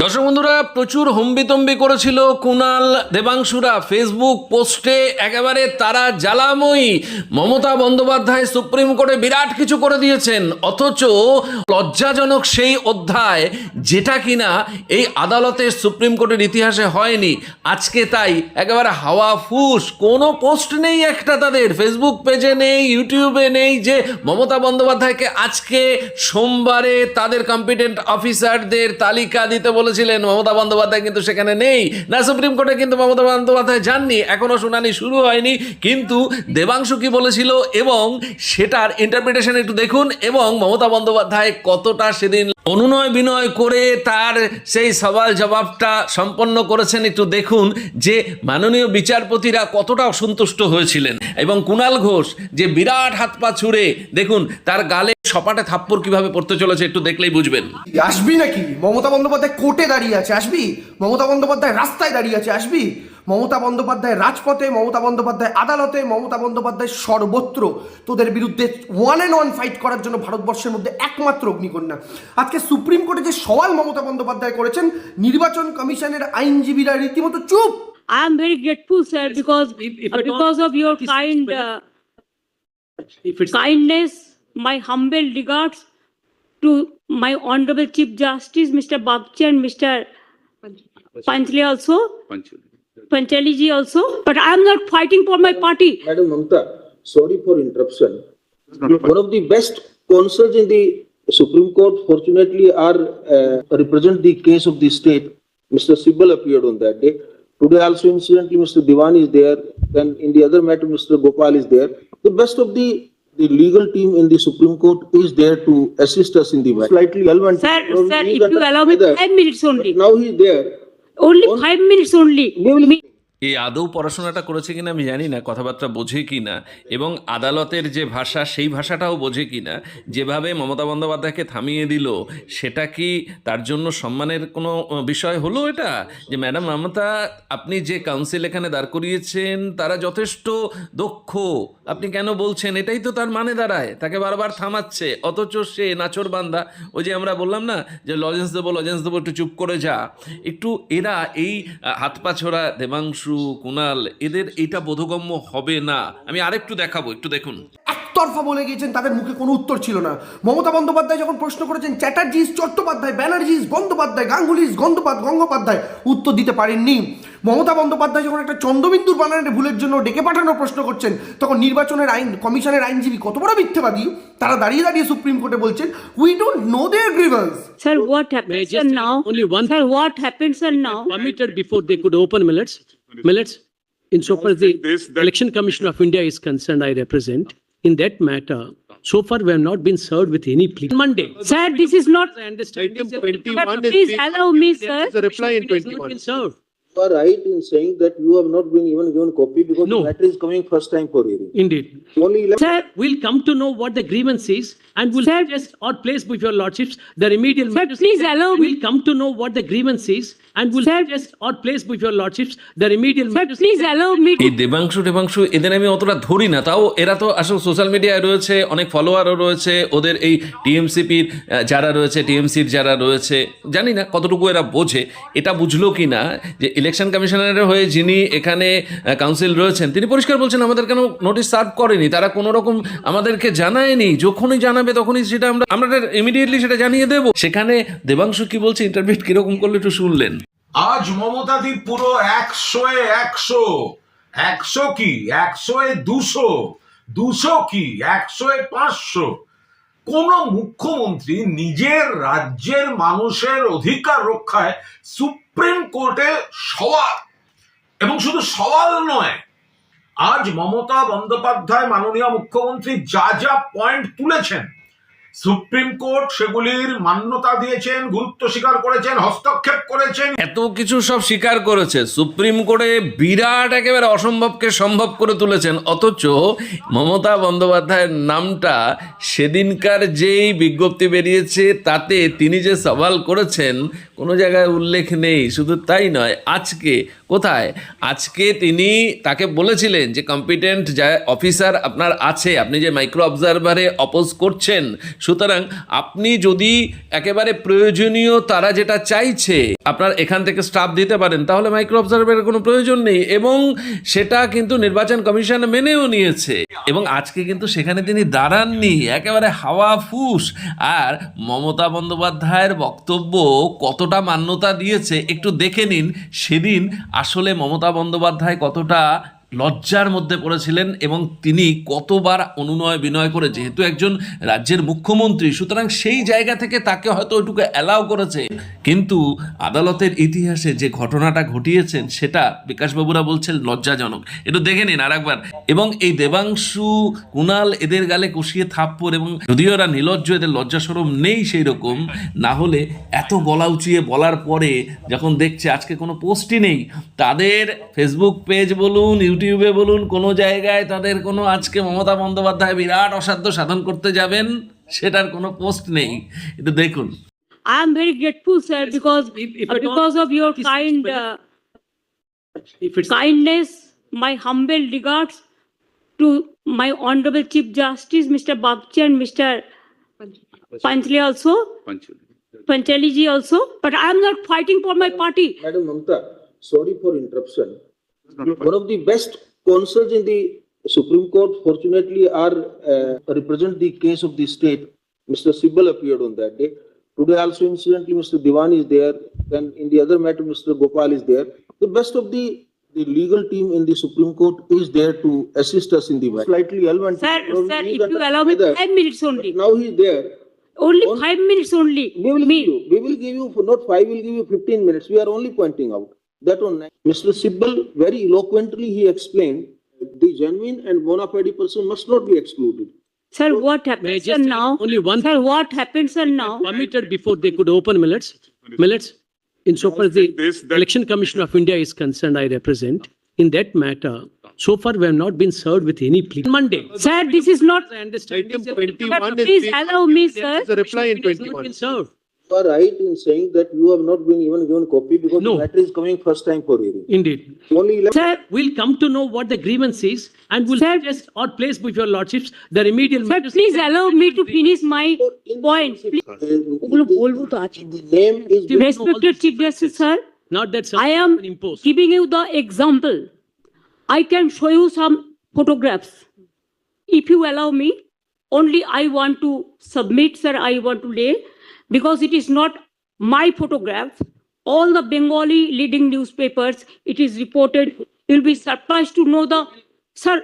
দর্শক বন্ধুরা, প্রচুর হম্বিতম্বি করেছিল কুনাল দেবাংশুরা ফেসবুক পোস্টে, একেবারে তারা জ্বালাময়ী। মমতা বন্দ্যোপাধ্যায় সুপ্রিম কোর্টে বিরাট কিছু করে দিয়েছেন, অথচ লজ্জাজনক সেই অধ্যায়, যেটা কিনা এই আদালতের সুপ্রিম কোর্টের ইতিহাসে হয়নি। আজকে তাই একেবারে হাওয়া ফুস। কোনো পোস্ট নেই একটা তাদের। ফেসবুক পেজে নেই ইউটিউবে নেই যে মমতা বন্দ্যোপাধ্যায়কে আজকে সোমবারে তাদের কম্পিটেন্ট অফিসারদের তালিকা দিতে বলেছিলেন, মমতা বন্দ্যোপাধ্যায় কিন্তু সেখানে নেই। না, সুপ্রিম কোর্টে কিন্তু মমতা বন্দ্যোপাধ্যায় যাননি। এখনও শুনানি শুরু হয়নি। কিন্তু দেবাংশু কি বলেছিল এবং সেটার ইন্টারপ্রিটেশন একটু দেখুন এবং মমতা বন্দ্যোপাধ্যায় কতটা সেদিন অনুনয় বিনয় করে তার সেই সওয়াল জবাবটা সম্পন্ন করেছেন একটু দেখুন যে মাননীয় বিচারপতিরা কতটা অসন্তুষ্ট হয়েছিলেন। এবং কুণাল ঘোষ যে বিরাট হাত পা ছুঁড়ে, দেখুন, তার গালে সপাটে থাপ্পড় কীভাবে পড়তে চলেছে একটু দেখলেই বুঝবেন। আসবি নাকি? মমতা বন্দ্যোপাধ্যায় কোর্টে দাঁড়িয়ে আছে আসবি? মমতা বন্দ্যোপাধ্যায় রাস্তায় দাঁড়িয়ে আছে আসবি? মমতা বন্দ্যোপাধ্যায় রাজপথে মমতা বন্দ্যোপাধ্যায় আদালতে মমতা বন্দ্যোপাধ্যায় সর্বত্র। তোদের বিরুদ্ধে ওয়ান অ্যান্ড ওয়ান ফাইট করার জন্য ভারতবর্ষের মধ্যে একমাত্র অগ্নিকন্যা। আজকে সুপ্রিম কোর্টে যে সওয়াল মমতা বন্দ্যোপাধ্যায় করেছেন নির্বাচন কমিশনের আইনজীবীরা রীতিমতো চুপ। I am very grateful, sir, because uh, because of your kind uh, kindness, my humble regards to my honorable Chief Justice, Mr. Babchi and Mr. Panchali also, Panchali ji also, but I am not fighting for my party. Madam Mamta, sorry for interruption. One of the best counsels in the Supreme Court fortunately are, uh, represent the case of the state. Mr. Sibal appeared on that day. Today also incidentally, Mr. Diwan is there, then in the other matter, Mr. Gopal is there. The best of the, the legal team in the Supreme Court is there to assist us in the matter. Slightly relevant. Sir, sir, if you allow me five minutes only, Now he is there. only five minutes only. We will এই আদৌ পড়াশোনাটা করেছে কিনা আমি জানি না, কথাবার্তা বোঝে কি না এবং আদালতের যে ভাষা, সেই ভাষাটাও বোঝে কি না যেভাবে মমতা বন্দ্যোপাধ্যায়কে থামিয়ে দিল, সেটা কি তার জন্য সম্মানের কোনো বিষয় হলো এটা? যে ম্যাডাম মমতা, আপনি যে কাউন্সিল এখানে দাঁড় করিয়েছেন, তারা যথেষ্ট দক্ষ, আপনি কেন বলছেন? এটাই তো তার মানে দাঁড়ায়, তাকে বারবার থামাচ্ছে, অথচ সে নাচর বান্দা। ওই যে আমরা বললাম না, যে লজেন্স দেবো লজেন্স দেবো, একটু চুপ করে যা। একটু এরা এই হাত পা ছোড়া দেবাংশু কুণাল এদের এটা বোধগম্য হবে না। আমি আরেকটু দেখাবো একটু দেখুন। একতরফা বলে গিয়েছেন তাদের মুখে কোনো উত্তর ছিল না। মমতা বন্দ্যোপাধ্যায় যখন প্রশ্ন করেছেন চ্যাটার্জিস চট্টোপাধ্যায় ব্যানার্জিস বন্দ্যোপাধ্যায় গাঙ্গুলিস গন্ধপাত গঙ্গোপাধ্যায় উত্তর দিতে পারেননি। মমতা বন্দ্যোপাধ্যায় যখন একটা চন্দ্রবিন্দুর বানানের ভুলের জন্য ডেকে পাঠানোর প্রশ্ন করছেন তখন নির্বাচনের আইন কমিশনের আইনজীবী কত বড় মিথ্যেবাদী? তারা দাঁড়িয়ে দাঁড়িয়ে সুপ্রিম কোর্টে বলছেন we don't know their grievance just sir, tell now? only one Sir, what happens sir, now? permitted before they could open millets. Millets, in so far as the This- that- Election Commission of India is concerned, I represent. In that matter, so far we have not been served with any plea. Monday. Sir, this is not, I understand. Item 21 is please the- allow me, sir. There's a reply in It has not 21. been served. You are right in saying that you have not been even given copy because No. the matter is coming first time for hearing. Indeed. Only eleven. Sir, We'll come to know what the grievance is and we'll Sir- suggest or place with your lordships the remedial. Sir, measures. please allow me- We'll come to know what the grievance is and we'll Sir- suggest or place with your lordships the remedial. sir, measures. please allow me এই দেবাংশু দেবাংশু এদের আমি অতটা ধরি না তাও এরা তো আসলে সোশ্যাল মিডিয়ায় রয়েছে অনেক ফলোয়ারও রয়েছে ওদের এই টিএমসিপির যারা রয়েছে টিএমসির যারা রয়েছে জানি না কতটুকু এরা বোঝে এটা বুঝলো কি না যে ইলেকশন কমিশনারের হয়ে যিনি এখানে কাউন্সিল রয়েছেন, তিনি পরিষ্কার বলছেন, আমাদের কেন নোটিশ সার্ভ করেনি? তারা কোনো রকম আমাদেরকে জানায়নি। যখনই জানাবে তখনই সেটা আমরা আমরা ইমিডিয়েটলি সেটা জানিয়ে দেবো। সেখানে দেবাংশু কি বলছে ইন্টারভিউ কীরকম করলে একটু শুনলেন। আজ মমতাদি পুরো একশো একশো। একশো কি? একশো দুশো। দুশো কি? একশো পাঁচশো। কোন মুখ্যমন্ত্রী নিজের রাজ্যের মানুষের অধিকার রক্ষায় সুপ্রিম কোর্টে সওয়াল। এবং শুধু সওয়াল নয়, আজ মমতা বন্দ্যোপাধ্যায় মাননীয় মুখ্যমন্ত্রী যা যা পয়েন্ট তুলেছেন সুপ্রিম কোর্ট সেগুলির মান্যতা দিয়েছেন, গুরুত্ব স্বীকার করেছেন, হস্তক্ষেপ করেছেন। এত কিছু সব স্বীকার করেছে। সুপ্রিম কোর্টে বিরাট একেবারে অসম্ভবকে সম্ভব করে তুলেছেন। অথচ মমতা বন্দ্যোপাধ্যায়ের নামটা সেদিনকার যেই বিজ্ঞপ্তি বেরিয়েছে, তাতে তিনি যে সওয়াল করেছেন, কোনো জায়গায় উল্লেখ নেই। শুধু তাই নয়, আজকে কোথায়? আজকে তিনি তাকে বলেছিলেন যে কম্পিটেন্ট যা অফিসার আপনার আছে, আপনি যে মাইক্রো অবজারভারে অপোজ করছেন, সুতরাং আপনি যদি একেবারে প্রয়োজনীয় তারা যেটা চাইছে, আপনার এখান থেকে স্টাফ দিতে পারেন, তাহলে মাইক্রো অবজারভারের কোনো প্রয়োজন নেই। এবং সেটা কিন্তু নির্বাচন কমিশন মেনেও নিয়েছে। এবং আজকে কিন্তু সেখানে তিনি দাঁড়াননি, একেবারে হাওয়া ফুস আর মমতা বন্দ্যোপাধ্যায়ের বক্তব্য কতটা মান্যতা দিয়েছে, একটু দেখে নিন। সেদিন আসলে মমতা বন্দ্যোপাধ্যায় কতটা লজ্জার মধ্যে পড়েছিলেন এবং তিনি কতবার অনুনয় বিনয় করে, যেহেতু একজন রাজ্যের মুখ্যমন্ত্রী, সুতরাং সেই জায়গা থেকে তাকে হয়তো ওইটুকু অ্যালাউ করেছে। কিন্তু আদালতের ইতিহাসে যে ঘটনাটা ঘটিয়েছেন সেটা বিকাশবাবুরা বলছেন লজ্জাজনক। এটা দেখে নিন আর একবার এবং এই দেবাংশু কুণাল এদের গালে কষিয়ে থাপ্পড় এবং যদিও এরা নিলজ্জ, এদের লজ্জা সরম নেই সেই রকম না হলে এত গলা উঁচিয়ে বলার পরে যখন দেখছে আজকে কোনো পোস্টই নেই, তাদের ফেসবুক পেজ বলুন ইউটিউবে বলুন কোনো জায়গায় তাদের কোনো আজকে মমতা বন্দ্যোপাধ্যায় বিরাট অসাধ্য সাধন করতে যাবেন সেটার কোনো পোস্ট নেই একটু দেখুন I am very grateful, sir, because, If- if uh, at all- because of your it is- kind, uh, If it's kindness, my humble regards to my Chief Justice, Mr. Babchi and also, Panchali ji also, but I am not fighting for my party. Madam Mamta, sorry for interruption. One of the best counsels in the Supreme Court fortunately are, uh, represent the case of the state. Mr. Sibal appeared on that day. Today also incidentally, Mr. Diwan is there, then in the other matter, Mr. Gopal is there. The best of the, the legal team in the Supreme Court is there to assist us in the matter. Slightly ill and. Sir, sir, if you allow me five minutes only, Now he is there. only on- five minutes only. We will give you, we will give you, for not five, we'll give you fifteen minutes. We are only pointing out. That one, eh? Mr. Sibbal very eloquently he explained, the genuine and bona fide person must not be excluded. sir, what May I happens, sir, now? only one Sir, what happens, sir, now? permitted before they could open millets, millets. Insofar as the This- that- Election Commission of India is concerned, I represent. In that matter, so far we have not been served with any plea. Monday. Sir, this is not, I understand. Item 21 is please the- allow me, sir. There's a reply in It has not 21. been served. You are right in saying that you have not been even given copy because no. the matter is coming first time for hearing. Indeed. Only Sir, we'll come to know what the grievance is and we'll suggest or place with your lordships the remedial Sir, please allow me to finish my point. The name respected Chief Justice, sir. Not that I am imposed. giving you the example. I can show you some photographs. If you allow me, only I want to submit, sir, I want to lay because it is not my photograph. All the Bengali leading newspapers, it is reported, you'll be surprised to know the, sir,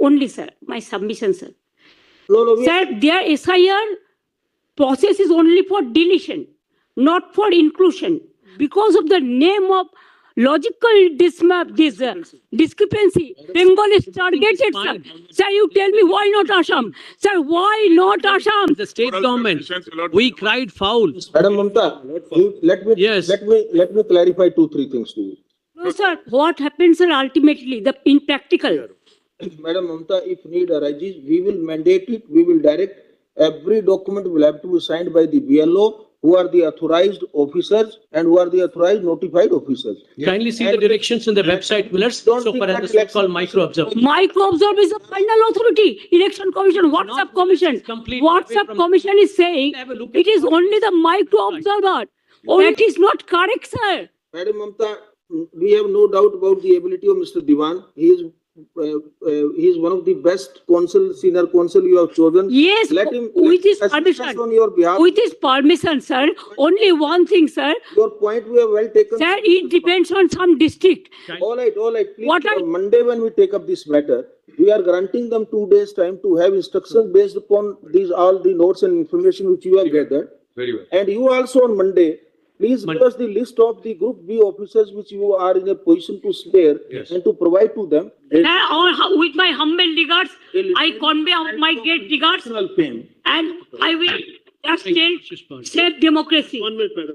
only, sir, my submission, sir. No, no, Sir, their SIR process is only for deletion, not for inclusion. Because of the name of logical dismap, this uh, discrepancy, Bengal is targeted, sir. Sir, you tell me why not Assam? Sir, why not Assam? The state government, conditions will not we cried foul. Madam Mamta, let me, Yes. let me, let me clarify two, three things to you. No, sir, what happens, sir, ultimately, the in practical? Madam Mamta, if need arises, we will mandate it, we will direct. Every document will have to be signed by the BLO, who are the authorized officers and who are the authorized notified officers. Kindly see the directions in the website, millets, Don't so think far as that the so-called micro observer. Micro observer is the final authority. Election commission, WhatsApp commission. complete away WhatsApp commission is saying Have a look at- it is only the micro observer. Oh, That is not correct, sir. Madam Mamta, we have no doubt about the ability of Mr. Diwan. He is, uh, uh, he is one of the best counsel, senior counsel you have chosen. Yes, Let him. with his let him permission. On your behalf, With his permission, sir. Only one thing, sir. your point we have well taken. Sir, it depends on some district. All right, all right, please, What are- on Monday when we take up this matter, we are granting them two days' time to have instructions based upon these, all the notes and information which you have gathered. Very well. And you also on Monday, please give us the list of the group B officers which you are in a position to spare Yes. and to provide to them. Sir, all- with my humble regards, I convey my great regards Personal fame. and I will just Thank tell, Mrs. Pandey. save democracy. One minute, madam.